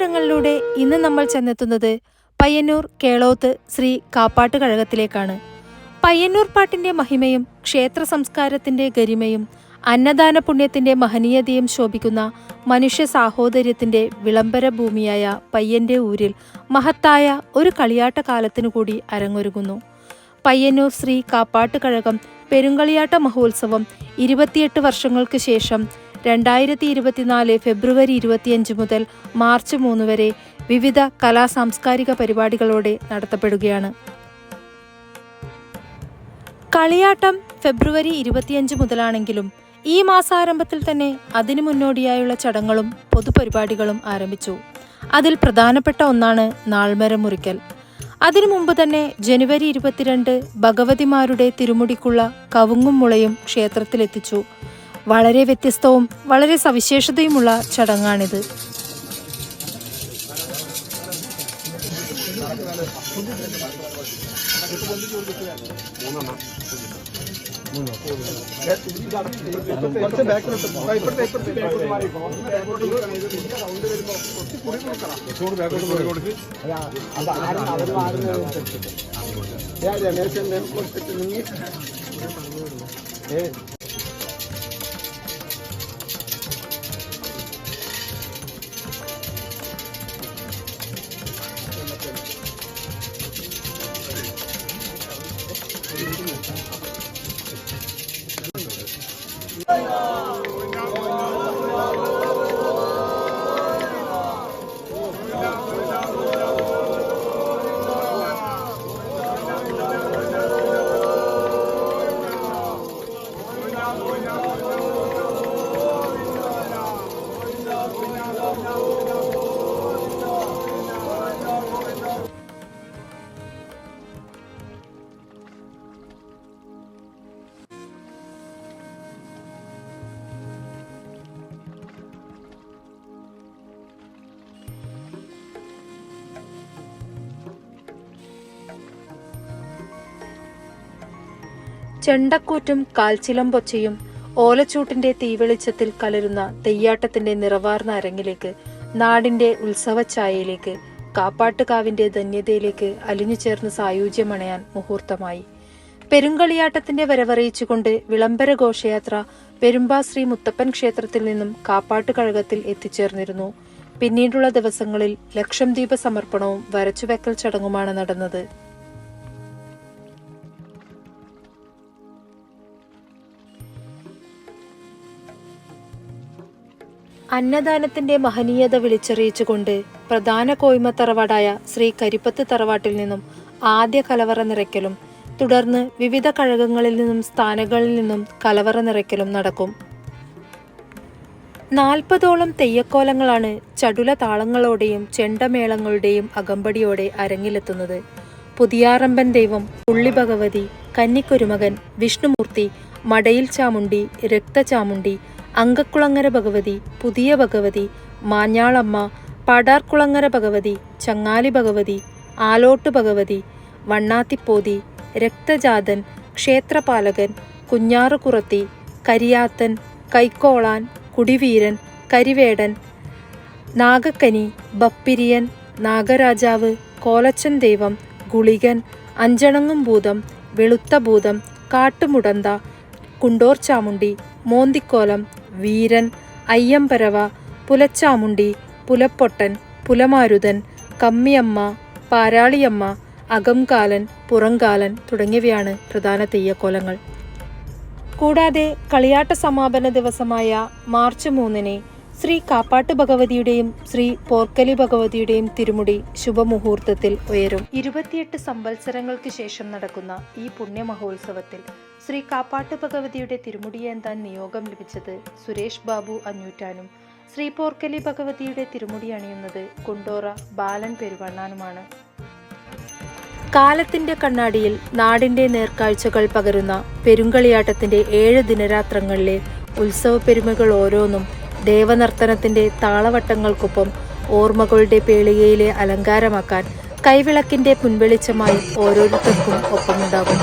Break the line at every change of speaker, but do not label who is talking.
പുണ്യദിനങ്ങളിലൂടെ ഇന്ന് നമ്മൾ ചെന്നെത്തുന്നത് പയ്യന്നൂർ കേളോത്ത് ശ്രീ കാപ്പാട്ട് കഴകത്തിലേക്കാണ് പയ്യന്നൂർ പാട്ടിന്റെ മഹിമയും ക്ഷേത്ര സംസ്കാരത്തിന്റെ ഗരിമയും അന്നദാന പുണ്യത്തിന്റെ മഹനീയതയും ശോഭിക്കുന്ന മനുഷ്യ സാഹോദര്യത്തിന്റെ വിളംബര ഭൂമിയായ പയ്യന്റെ ഊരിൽ മഹത്തായ ഒരു കളിയാട്ട കാലത്തിനു കൂടി അരങ്ങൊരുങ്ങുന്നു. പയ്യന്നൂർ ശ്രീ കാപ്പാട്ട് കഴകം പെരുങ്കളിയാട്ട മഹോത്സവം ഇരുപത്തിയെട്ട് വർഷങ്ങൾക്ക് ശേഷം രണ്ടായിരത്തി ഇരുപത്തിനാല് ഫെബ്രുവരി ഇരുപത്തിയഞ്ച് മുതൽ മാർച്ച് മൂന്ന് വരെ വിവിധ കലാ സാംസ്കാരിക പരിപാടികളോടെ നടത്തപ്പെടുകയാണ്. കളിയാട്ടം ഫെബ്രുവരി ഇരുപത്തിയഞ്ച് മുതലാണെങ്കിലും ഈ മാസാരംഭത്തിൽ തന്നെ അതിനു മുന്നോടിയായുള്ള ചടങ്ങുകളും പൊതുപരിപാടികളും ആരംഭിച്ചു. അതിൽ പ്രധാനപ്പെട്ട ഒന്നാണ് നാൾമരം മുറിക്കൽ. അതിനു മുമ്പ് തന്നെ ജനുവരി ഇരുപത്തിരണ്ട് ഭഗവതിമാരുടെ തിരുമുടിക്കുള്ള കവുങ്ങും മുളയും ക്ഷേത്രത്തിലെത്തിച്ചു. വളരെ വ്യത്യസ്തവും വളരെ സവിശേഷതയുമുള്ള ചടങ്ങാണിത്
കുറച്ച് Hallelujah.
ചെണ്ടക്കൂറ്റും കാൽച്ചിലമ്പൊച്ചയും ഓലച്ചൂട്ടിന്റെ തീവെളിച്ചത്തിൽ കലരുന്ന തെയ്യാട്ടത്തിന്റെ നിറവാർന്ന അരങ്ങിലേക്ക് നാടിന്റെ ഉത്സവഛായയിലേക്ക് കാപ്പാട്ടുകാവിന്റെ ധന്യതയിലേക്ക് അലിഞ്ഞു ചേർന്ന് സായുജ്യമണയാൻ മുഹൂർത്തമായി. പെരുങ്കളിയാട്ടത്തിന്റെ വരവറിയിച്ചുകൊണ്ട് വിളംബര ഘോഷയാത്ര പെരുമ്പാ ശ്രീ മുത്തപ്പൻ ക്ഷേത്രത്തിൽ നിന്നും കാപ്പാട്ട് കഴകത്തിൽ എത്തിച്ചേർന്നിരുന്നു. പിന്നീടുള്ള ദിവസങ്ങളിൽ ലക്ഷം ദീപ സമർപ്പണവും വരച്ചുവെക്കൽ ചടങ്ങുമാണ് നടന്നത്. അന്നദാനത്തിന്റെ മഹനീയത വിളിച്ചറിയിച്ചുകൊണ്ട് പ്രധാന കോയ്മ തറവാടായ ശ്രീ കരിപ്പത്ത് തറവാട്ടിൽ നിന്നും ആദ്യ കലവറ നിറയ്ക്കലും തുടർന്ന് വിവിധ കഴകങ്ങളിൽ നിന്നും സ്ഥാനങ്ങളിൽ നിന്നും കലവറ നിറയ്ക്കലും നടക്കും. നാൽപ്പതോളം തെയ്യക്കോലങ്ങളാണ് ചടുല താളങ്ങളോടെയും ചെണ്ടമേളങ്ങളുടെയും അകമ്പടിയോടെ അരങ്ങിലെത്തുന്നത്. പുതിയാറമ്പൻ ദൈവം പുള്ളി ഭഗവതി കന്നിക്കൊരുമകൻ വിഷ്ണുമൂർത്തി മടയിൽ ചാമുണ്ടി രക്തചാമുണ്ടി അങ്കക്കുളങ്ങര ഭഗവതി പുതിയ ഭഗവതി മാഞ്ഞാളമ്മ പടാർക്കുളങ്ങര ഭഗവതി ചങ്ങാലി ഭഗവതി ആലോട്ട് ഭഗവതി വണ്ണാത്തിപ്പോതി രക്തജാതൻ ക്ഷേത്രപാലകൻ കുഞ്ഞാറുകുറത്തി കരിയാത്തൻ കൈക്കോളാൻ കുടിവീരൻ കരിവേടൻ നാഗക്കനി ബപ്പിരിയൻ നാഗരാജാവ് കോലച്ചൻ ദൈവം ഗുളികൻ അഞ്ചണങ്ങും ഭൂതം വെളുത്ത ഭൂതം കാട്ടുമുടന്ത കുണ്ടോർ ചാമുണ്ടി മോന്തിക്കോലം വീരൻ അയ്യമ്പരവ പുലച്ചാമുണ്ടി പുലപ്പൊട്ടൻ പുലമാരുതൻ കമ്മിയമ്മ പാരാളിയമ്മ അകംകാലൻ പുറങ്കാലൻ തുടങ്ങിയവയാണ് പ്രധാന തെയ്യക്കോലങ്ങൾ. കൂടാതെ കളിയാട്ട സമാപന ദിവസമായ മാർച്ച് മൂന്നിന് ശ്രീ കാപ്പാട്ട് ഭഗവതിയുടെയും ശ്രീ പോർക്കലി ഭഗവതിയുടെയും തിരുമുടി ശുഭമുഹൂർത്തത്തിൽ ഉയരും. ഇരുപത്തിയെട്ട് സംവത്സരങ്ങൾക്ക് ശേഷം നടക്കുന്ന ഈ പുണ്യ മഹോത്സവത്തിൽ ശ്രീ കാപ്പാട്ട് ഭഗവതിയുടെ തിരുമുടിയേന്താൻ നിയോഗം ലഭിച്ചത് സുരേഷ് ബാബു അഞ്ഞൂറ്റാനും ശ്രീ പോർക്കലി ഭഗവതിയുടെ തിരുമുടി അണിയുന്നത് കുണ്ടോറ ബാലൻ പെരുവണ്ണാനുമാണ്. കാലത്തിന്റെ കണ്ണാടിയിൽ നാടിന്റെ നേർക്കാഴ്ചകൾ പകരുന്ന പെരുങ്കളിയാട്ടത്തിന്റെ ഏഴ് ദിനരാത്രങ്ങളിലെ ഉത്സവ പെരുമകൾ ഓരോന്നും ദേവനർത്തനത്തിന്റെ താളവട്ടങ്ങൾക്കൊപ്പം ഓർമ്മകളുടെ പേളികയിലെ അലങ്കാരമാക്കാൻ കൈവിളക്കിന്റെ പുൻവെളിച്ചമായി ഓരോരുത്തർക്കും ഒപ്പമുണ്ടാകും